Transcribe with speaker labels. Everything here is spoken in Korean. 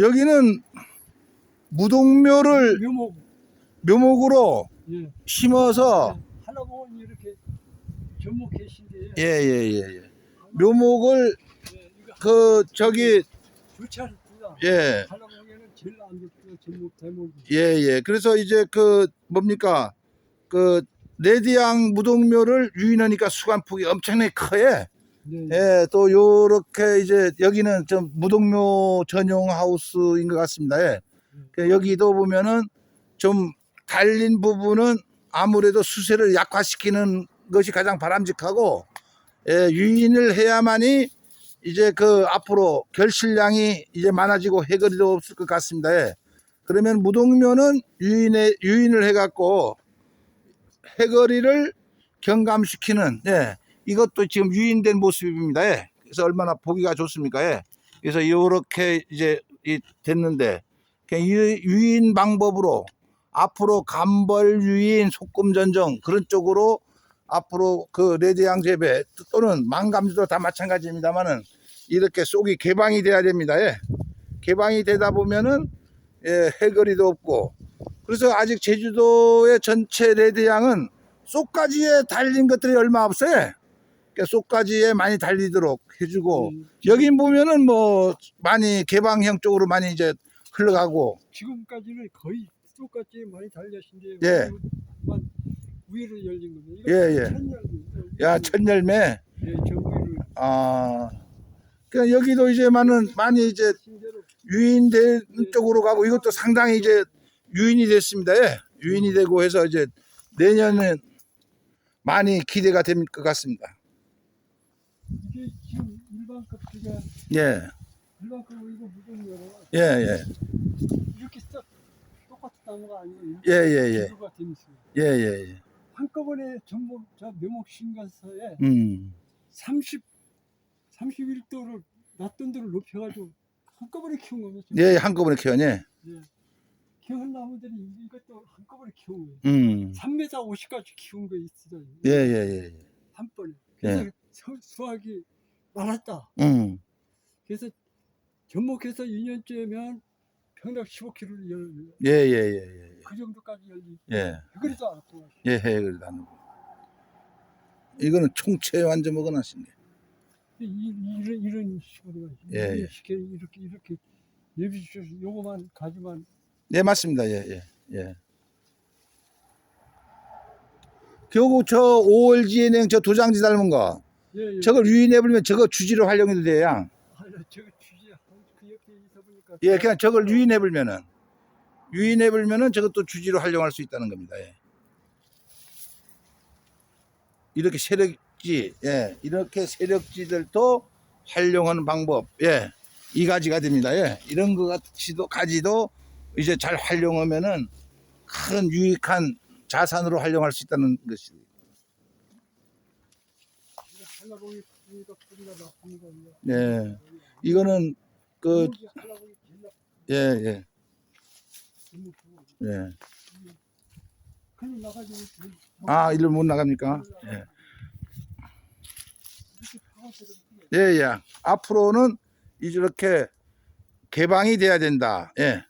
Speaker 1: 여기는 무동묘를
Speaker 2: 묘목
Speaker 1: 묘목으로
Speaker 2: 예.
Speaker 1: 심어서
Speaker 2: 하나보면 이렇게 전목 계신데
Speaker 1: 예 예 예 예. 묘목을
Speaker 2: 예, 이거
Speaker 1: 그 저기
Speaker 2: 않습니다.
Speaker 1: 예
Speaker 2: 하나보면은 제일 안 좋고요. 전목 대목이.
Speaker 1: 예, 예. 그래서 이제 그 뭡니까? 그 레디양 무동묘를 유인하니까 수관폭이 엄청나게 커요.
Speaker 2: 네.
Speaker 1: 예, 또 요렇게 이제 여기는 좀 무동묘 전용 하우스인 것 같습니다. 예. 그 여기도 보면은 좀 달린 부분은 아무래도 수세를 약화시키는 것이 가장 바람직하고 예, 유인을 해야만이 이제 그 앞으로 결실량이 이제 많아지고 해거리도 없을 것 같습니다. 예. 그러면 무동묘는 유인에 유인을 해갖고 해거리를 경감시키는 예, 이것도 지금 유인된 모습입니다. 예. 그래서 얼마나 보기가 좋습니까? 예. 그래서 이렇게 이제 이 됐는데 유인 방법으로 앞으로 감벌 유인 소금 전정 그런 쪽으로 앞으로 그 레드양 재배 또는 망감주도 다 마찬가지입니다만은 이렇게 속이 개방이 돼야 됩니다. 예. 개방이 되다 보면은 예, 해거리도 없고 그래서 아직 제주도의 전체 레드양은 쏙까지에 달린 것들이 얼마 없어요. 그러니까 쏙까지에 많이 달리도록 해주고
Speaker 2: 음,
Speaker 1: 여긴 보면은 뭐 많이 개방형 쪽으로 많이 이제 흘러가고
Speaker 2: 지금까지는 거의 똑같이 많이 달렸신데
Speaker 1: 예.
Speaker 2: 만 위로 열린 겁니다.
Speaker 1: 예, 예.
Speaker 2: 천열입니다.
Speaker 1: 야. 천열매
Speaker 2: 예,
Speaker 1: 아 그냥 여기도 이제 많은 많이 이제 유인된 쪽으로 가고 이것도 상당히 이제 유인이 됐습니다. 예. 유인이 되고 해서 이제 내년은 많이 기대가 될 것 같습니다.
Speaker 2: 이게 지금 일반급 제가
Speaker 1: 예,
Speaker 2: 일반급으로 이거 무슨 여러
Speaker 1: 예, 예,
Speaker 2: 이렇게 딱 똑같은 나무가 아니고
Speaker 1: 예, 예, 예. 예, 예, 예.
Speaker 2: 한꺼번에 전부 저 묘목 신간서에
Speaker 1: 음,
Speaker 2: 30 31도를 낮던 도를 높여가지고 한꺼번에 키운 겁니다.
Speaker 1: 예, 한꺼번에 키워니.
Speaker 2: 예. 키운 나무들이 이것도 한꺼번에 키운 거예요.
Speaker 1: 음,
Speaker 2: 3m 50까지 키운 거 있어요.
Speaker 1: 예, 예, 예,
Speaker 2: 한 번에.
Speaker 1: 예.
Speaker 2: 그래서 수- 수확이 많았다.
Speaker 1: 음,
Speaker 2: 그래서 접목해서 2년째면 평당 15kg를 열,
Speaker 1: 예, 예, 예, 예,
Speaker 2: 그 정도까지 열리.
Speaker 1: 예,
Speaker 2: 그래도 않고.
Speaker 1: 예, 예, 그래도 안 오고. 이거는 총체 완전 먹어놨신 게.
Speaker 2: 이, 이, 이런, 이런 식으로.
Speaker 1: 예, 예.
Speaker 2: 이렇게, 이렇게, 이렇게. 예비 주셔서 요거만 가지만.
Speaker 1: 예, 맞습니다. 예, 예, 예. 결국 저 5월 지엔행 저 도장지 닮은 거,
Speaker 2: 예, 예.
Speaker 1: 저걸 유인해버리면 저거 주지로 활용해도 돼요. 양.
Speaker 2: 아, 나 저거 주지. 그 옆에 있어 보니까.
Speaker 1: 예, 그냥 저걸 유인해버리면은, 유인해버리면은 저것도 주지로 활용할 수 있다는 겁니다. 예. 이렇게 세력지, 예, 이렇게 세력지들도 활용하는 방법, 예, 이 가지가 됩니다. 예, 이런 거 같이도 가지도 이제 잘 활용하면은 큰 유익한 자산으로 활용할 수 있다는
Speaker 2: 겁니다.
Speaker 1: 예, 이거는 그, 예, 예. 예. 아, 일로 못 나갑니까? 예. 예, 예. 앞으로는 이렇게 개방이 돼야 된다. 예.